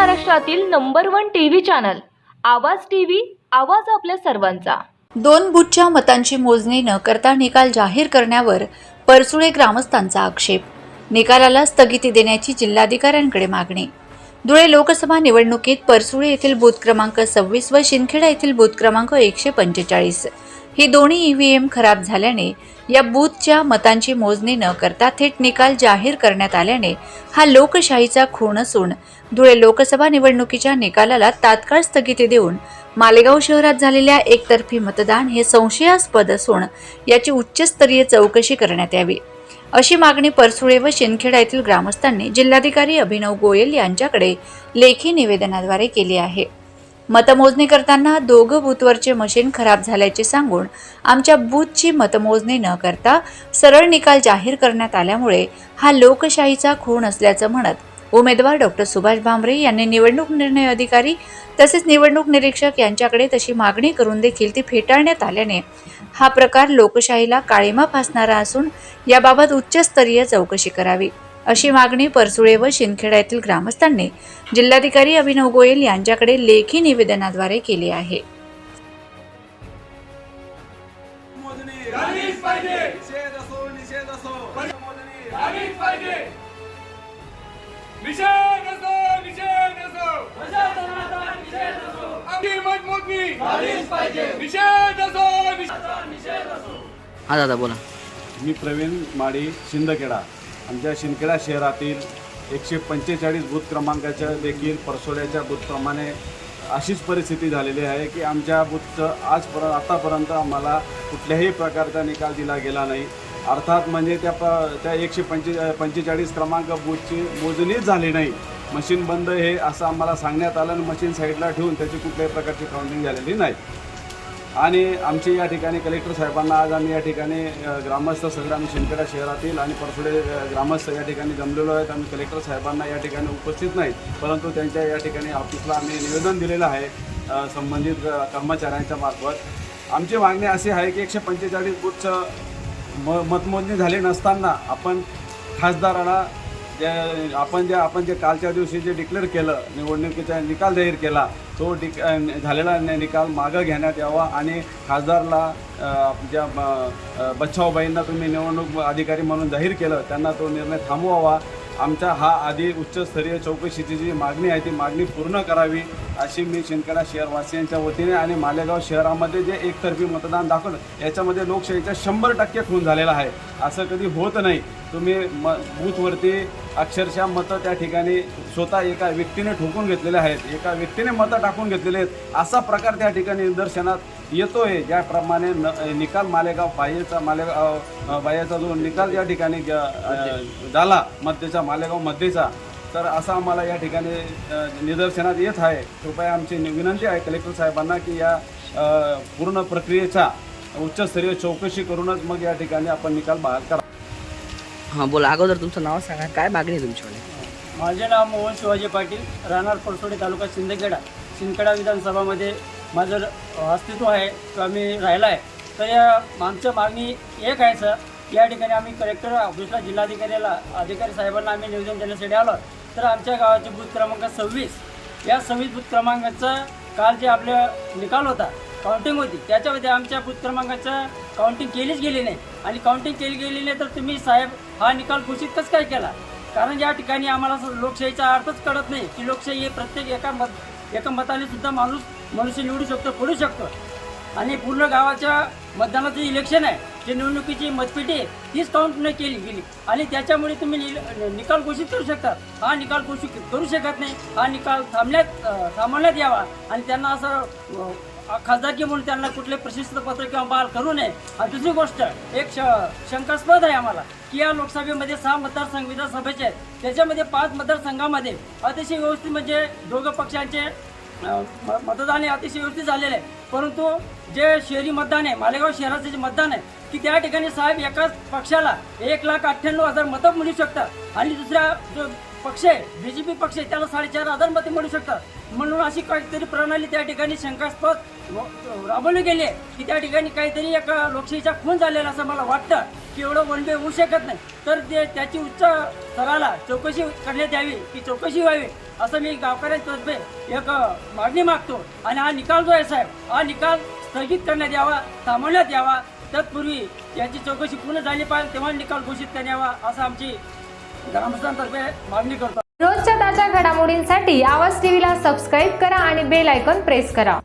महाराष्ट्रातील number one TV channel Awaaz TV Awaaz आपल्या सर्वांचा. दोन बुटच्या मतांची मोजणी न करता निकाल जाहीर करण्यावर परसुळे ग्रामस्थांचा आक्षेप. निकालाला स्थगिती देण्याची जिल्हाधिकाऱ्यांकडे मागणी. धुळे लोकसभा निवडणुकीत परसुळे येथील बूथ क्रमांक सव्वीस व शिंदखेडा येथील बूथ क्रमांक एकशे पंचेचाळीस. ही दोन्ही ईव्हीएम खराब झाल्याने या बूथच्या मतांची मोजणी न करता थेट निकाल जाहीर करण्यात आल्याने हा लोकशाहीचा खूण असून धुळे लोकसभा निवडणुकीच्या निकालाला तात्काळ स्थगिती देऊन मालेगाव शहरात झालेल्या एकतर्फी मतदान हे संशयास्पद असून याची उच्चस्तरीय चौकशी करण्यात यावी. अशी मागणी परसुळे व शिंदखेडा येथील ग्रामस्थांनी जिल्हाधिकारी अभिनव गोयल यांच्याकडे लेखी निवेदनाद्वारे केली आहे. मतमोजणी करताना दोघं बूथवरचे मशीन खराब झाल्याचे सांगून आमच्या बूथची मतमोजणी न करता सरळ निकाल जाहीर करण्यात आल्यामुळे हा लोकशाहीचा खूण असल्याचं म्हणत उमेदवार डॉक्टर सुभाष भामरे यांनी निवडणूक निर्णय अधिकारी तसेच निवडणूक निरीक्षक यांच्याकडे तशी मागणी करून देखील ती फेटाळण्यात आल्याने हा प्रकार लोकशाहीला काळीमा फासणारा असून याबाबत उच्चस्तरीय चौकशी करावी. अशी मागणी परसुळे व शिंदखेडा येथील ग्रामस्थांनी जिल्हाधिकारी अभिनव गोयल यांच्याकडे लेखी निवेदनाद्वारे केली आहे. हा दादा बोला. मी प्रवीण माळी शिंदखेडा. आमच्या शिंदखेडा शहरातील एकशे पंचेचाळीस बूथ क्रमांकाच्या देखील परसोड्याच्या बूथप्रमाणे अशीच परिस्थिती झालेली आहे की आमच्या बूथचं आजपर्यंत आतापर्यंत आम्हाला कुठल्याही प्रकारचा निकाल दिला गेला नाही. अर्थात म्हणजे त्या प त्या एकशे पंचे पंचेचाळीस क्रमांक बूथची मोजणीच झाली नाही. मशीन बंद हे असं आम्हाला सांगण्यात आलं आणि मशीन साईडला ठेवून त्याची कुठल्याही प्रकारची काउंटिंग झालेली नाही. आणि आमची या ठिकाणी कलेक्टर साहेबांना आज आम्ही या ठिकाणी ग्रामस्थ सगळं आम्ही शिंदखेडा शहरातील आणि परसुडे ग्रामस्थ या ठिकाणी जमलेलो आहेत. आम्ही कलेक्टर साहेबांना या ठिकाणी उपस्थित नाहीत परंतु त्यांच्या या ठिकाणी ऑफिसला आम्ही निवेदन दिलेलं आहे संबंधित कर्मचाऱ्यांच्या मार्फत. आमची मागणी अशी आहे की एकशे पंचेचाळीस बूथचं म मतमोजणी झाली नसताना आपण खासदाराला जे आपण जे आपण जे कालच्या दिवशी जे डिक्लेअर केलं निवडणुकीचा निकाल जाहीर केला तो डिक झालेला निकाल मागं घेण्यात यावा आणि खासदारला ज्या बच्छावबाईंना तुम्ही निवडणूक अधिकारी म्हणून जाहीर केलं त्यांना तो निर्णय थांबवावा. आमच्या हा आधी उच्चस्तरीय चौकशीची जी मागणी आहे ती मागणी पूर्ण करावी अशी मी शिंदखेडा शहरवासियांच्या वतीने आणि मालेगाव शहरामध्ये जे एकतर्फी मतदान दाखवलं याच्यामध्ये लोकशाहीचा शंभर टक्के खून झालेला आहे. असं कधी होत नाही. तुम्ही म बूथवरती अक्षरशः मतं त्या ठिकाणी स्वतः एका व्यक्तीने ठोकून घेतलेले आहेत एका व्यक्तीने मतं टाकून घेतलेले आहेत. असा प्रकार त्या ठिकाणी निदर्शनात येतो आहे ज्याप्रमाणे न निकाल मालेगाव बाह्यचा मालेगाव बाह्याचा जो निकाल या ठिकाणी झाला मध्येचा मालेगाव मध्येचा तर असं आम्हाला या ठिकाणी निदर्शनात येत आहे. कृपया आमची विनंती आहे कलेक्टर साहेबांना की या पूर्ण प्रक्रियेचा उच्चस्तरीय चौकशी करूनच मग या ठिकाणी आपण निकाल बाहेर करा. हां बोला. अगोदर तुमचं नाव सांगा. काय मागणी आहे तुमच्याकडे माझे नाव मोहन शिवाजी पाटील राहणार परसोडे तालुका शिंदखेडा शिंदखेडा विधानसभामध्ये माझं अस्तित्व आहे किंवा मी राहिला आहे. तर या आमच्या मागणी एक आहे सर. या ठिकाणी आम्ही कलेक्टर ऑफिसला जिल्हाधिकाऱ्याला अधिकारी साहेबांना आम्ही निवेदन देण्यासाठी आलो तर आमच्या गावाचे बूथ क्रमांक सव्वीस. या सव्वीस बूथ क्रमांकाचा काल जे आपल्या निकाल होता काउंटिंग होती त्याच्यामध्ये आमच्या बूथ क्रमांकाचं काउंटिंग केलीच गेली नाही. आणि काउंटिंग केली गेली नाही तर तुम्ही साहेब हा निकाल घोषित कसं काय केला? कारण या ठिकाणी आम्हाला लोकशाहीचा अर्थच कळत नाही की लोकशाही हे प्रत्येक एका मत एका मताने सुद्धा माणूस मनुष्य निवडू शकतो फोडू शकतो. आणि पूर्ण गावाच्या मतदानाचं इलेक्शन आहे. जे निवडणुकीची मतपेटी तीच काउंट न केली गेली. आणि त्याच्यामुळे तुम्ही निल- निकाल घोषित करू शकता. हा निकाल घोषित करू शकत नाही. हा निकाल थांबण्यात थांबवण्यात यावा. आणि त्यांना असं खासदारकी म्हणून त्यांना कुठले प्रशस्त पत्र किंवा बाल करू नये. आणि दुसरी गोष्ट एक श शंकास्पद आहे आम्हाला की या लोकसभेमध्ये सहा मतदारसंघ विधानसभेचे आहेत. त्याच्यामध्ये पाच मतदारसंघामध्ये अतिशय व्यवस्थित म्हणजे दोघं पक्षांचे म- मतदान हे अतिशय व्यवस्थित झालेले आहे. परंतु जे शहरी मतदान आहे मालेगाव शहराचं जे मतदान आहे की त्या ठिकाणी साहेब एकाच पक्षाला एक लाख अठ्ठ्याण्णव हजार मतं मिळू शकतात आणि दुसऱ्या जो पक्ष आहे बी जे पी पक्ष आहे त्याला साडेचार हजार मते मिळू शकतात. म्हणून अशी काहीतरी प्रणाली त्या ठिकाणी शंकास्पद व- राबवली गेली आहे की त्या ठिकाणी काहीतरी एका लोकशाहीचा खून झालेला असं मला वाटतं. की एवढं होऊ शकत नाही. तर ते त्याची उच्च स्तराला चौकशी करण्यात यावी की चौकशी व्हावी असं मी गावकऱ्यांतर्फे एक मागणी मागतो. आणि हा निकाल जो आहे साहेब हा निकाल स्थगित करण्यात यावा थांबवण्यात यावा. तत्पूर्वी याची चौकशी पूर्ण झाली पाहिजे तेव्हा निकाल घोषित करण्यात यावा असं आमची ग्रामस्थांतर्फे मागणी करतो. रोजच्या ताज्या घडामोडींसाठी आवाज टीव्हीला सबस्क्राईब करा आणि बेल आयकॉन प्रेस करा.